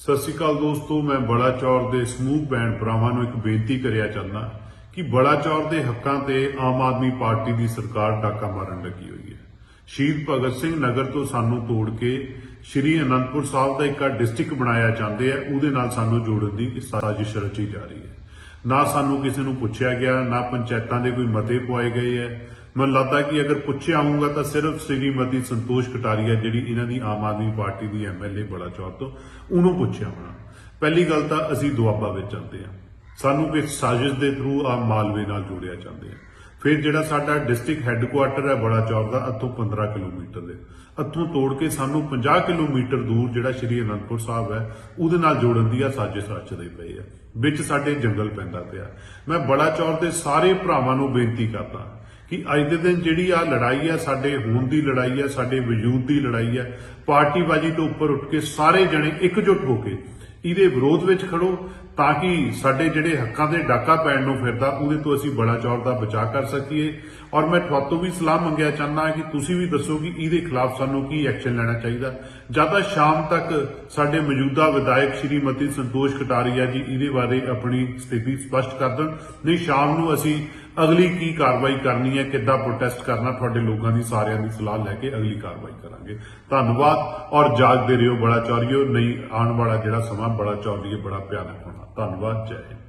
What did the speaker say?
ਸਤਿ ਸ਼੍ਰੀ ਅਕਾਲ ਦੋਸਤੋ, ਮੈਂ ਬੜਾ ਚੌਰ ਦੇ ਸਮੂਹ ਭੈਣ ਭਰਾਵਾਂ ਨੂੰ ਇੱਕ ਬੇਨਤੀ ਕਰਿਆ ਚਾਹੁੰਦਾ ਕਿ ਬੜਾ ਚੌਰ ਦੇ ਹੱਕਾਂ ਤੇ ਆਮ ਆਦਮੀ ਪਾਰਟੀ ਦੀ ਸਰਕਾਰ ਡਾਕਾ ਮਾਰਨ ਲੱਗੀ ਹੋਈ ਹੈ। ਸ਼ਹੀਦ ਭਗਤ ਸਿੰਘ ਨਗਰ ਤੋਂ ਸਾਨੂੰ ਤੋੜ ਕੇ ਸ਼੍ਰੀ ਅਨੰਦਪੁਰ ਸਾਹਿਬ ਦਾ ਇੱਕ ਡਿਸਟ੍ਰਿਕਟ ਬਣਾਇਆ ਚਾਹੁੰਦੇ ਆ, ਉਹਦੇ ਨਾਲ ਸਾਨੂੰ ਜੋੜਨ ਦੀ ਸਾਜ਼ਿਸ਼ ਰਚੀ ਜਾ ਰਹੀ ਹੈ। ਨਾ ਸਾਨੂੰ ਕਿਸੇ ਨੂੰ ਪੁੱਛਿਆ ਗਿਆ, ਨਾ ਪੰਚਾਇਤਾਂ ਦੇ ਕੋਈ ਮਤੇ ਪਵਾਏ ਗਏ ਹੈ। ਮੈਨੂੰ ਲੱਗਦਾ ਕਿ ਅਗਰ ਪੁੱਛਿਆ ਹੋਊਗਾ ਤਾਂ ਸਿਰਫ ਸ਼੍ਰੀਮਤੀ ਸੰਤੋਸ਼ ਕਟਾਰੀਆ, ਜਿਹੜੀ ਇਹਨਾਂ ਦੀ ਆਮ ਆਦਮੀ ਪਾਰਟੀ ਦੀ ਐਮਐਲਏ ਬੜਾ ਚੌਰ ਤੋਂ, ਉਹਨੂੰ ਪੁੱਛਿਆ ਹੋਣਾ। ਪਹਿਲੀ ਗੱਲ ਤਾਂ ਅਸੀਂ ਦੁਆਬਾ ਵਿੱਚ ਆਉਂਦੇ ਹਾਂ। ਸਾਨੂੰ ਕਿਸ ਸਾਜ਼ਿਸ਼ ਦੇ ਥਰੂ ਆ ਮਾਲਵੇ ਨਾਲ ਜੋੜਿਆ ਜਾਂਦੇ ਆ। ਫਿਰ ਜਿਹੜਾ ਸਾਡਾ ਡਿਸਟ੍ਰਿਕਟ ਹੈੱਡਕੁਆਟਰ ਹੈ ਬੜਾ ਚੌਰ ਦਾ ਅੱਥੋਂ 15 ਕਿਲੋਮੀਟਰ ਦੇ। ਅੱਥੋਂ ਤੋੜ ਕੇ ਸਾਨੂੰ 50 ਕਿਲੋਮੀਟਰ ਦੂਰ ਜਿਹੜਾ ਸ਼੍ਰੀ ਅਨੰਦਪੁਰ ਸਾਹਿਬ ਹੈ, ਉਹਦੇ ਨਾਲ ਜੋੜਨ ਦੀ ਆ ਸਾਜ਼ਿਸ਼ ਰਚਦੇ ਪਏ ਆ। ਵਿੱਚ ਸਾਡੇ ਜੰਗਲ ਪੈਂਦਾ ਪਿਆ। ਮੈਂ ਬੜਾ ਚੌਰ ਦੇ ਸਾਰੇ ਭਰਾਵਾਂ ਨੂੰ ਬੇਨਤੀ ਕਰਦਾ। ਕਿ ਅੱਜ ਦੇ ਦਿਨ ਜਿਹੜੀ ਆ ਲੜਾਈ ਆ, ਸਾਡੇ ਹੋਣ ਦੀ ਲੜਾਈ ਆ, ਸਾਡੇ ਵਜੂਦ ਦੀ ਲੜਾਈ ਆ, ਪਾਰਟੀਬਾਜ਼ੀ ਤੋਂ ਉੱਪਰ ਉੱਠ ਕੇ ਸਾਰੇ ਜਣੇ ਇਕਜੁੱਟ ਹੋ ਕੇ ਇਹਦੇ ਵਿਰੋਧ ਵਿੱਚ ਖੜੋ ਤਾਂ ਕਿ ਸਾਡੇ ਜਿਹੜੇ ਹੱਕਾਂ ਦੇ ਡਾਕਾ ਪੈਣ ਨੂੰ ਫਿਰਦਾ, ਉਹਦੇ ਤੋਂ ਅਸੀਂ ਬੜਾ ਚੌਰ ਦਾ ਬਚਾਅ ਕਰ ਸਕੀਏ। ਔਰ ਮੈਂ ਤੁਹਾਤੋਂ ਵੀ ਸਲਾਹ ਮੰਗਿਆ ਚਾਹੁੰਦਾ ਕਿ ਤੁਸੀਂ ਵੀ ਦੱਸੋ ਕਿ ਇਹਦੇ ਖਿਲਾਫ ਸਾਨੂੰ ਕੀ ਐਕਸ਼ਨ ਲੈਣਾ ਚਾਹੀਦਾ। ਜਾਂ ਤਾਂ ਸ਼ਾਮ ਤੱਕ ਸਾਡੇ ਮੌਜੂਦਾ ਵਿਧਾਇਕ ਸ਼੍ਰੀਮਤੀ ਸੰਤੋਸ਼ ਕਟਾਰੀਆ ਜੀ ਇਹਦੇ ਬਾਰੇ ਆਪਣੀ ਸਥਿਤੀ ਸਪਸ਼ਟ ਕਰ ਦੇਣ। ਨਹੀਂ, ਸ਼ਾਮ ਨੂੰ ਅਸੀਂ ਅਗਲੀ ਕੀ ਕਾਰਵਾਈ ਕਰਨੀ ਹੈ, ਕਿੱਦਾਂ ਪ੍ਰੋਟੈਸਟ ਕਰਨਾ, ਤੁਹਾਡੇ ਲੋਕਾਂ ਦੀ ਸਾਰਿਆਂ ਦੀ ਸਲਾਹ ਲੈ ਕੇ ਅਗਲੀ ਕਾਰਵਾਈ ਕਰਾਂਗੇ। ਧੰਨਵਾਦ ਔਰ ਜਾਗਦੇ ਰਹੋ ਬੜਾ ਚੌਰੀਓ ਨਹੀਂ ਆਉਣ ਵਾਲਾ ਜਿਹੜਾ ਸਮਾਂ ਬੜਾ ਚੌਰੀਏ ਬੜਾ ਭਿਆਨਕ ਹੋਣਾ। ਧੰਨਵਾਦ, ਜੈ ਹਿੰਦ।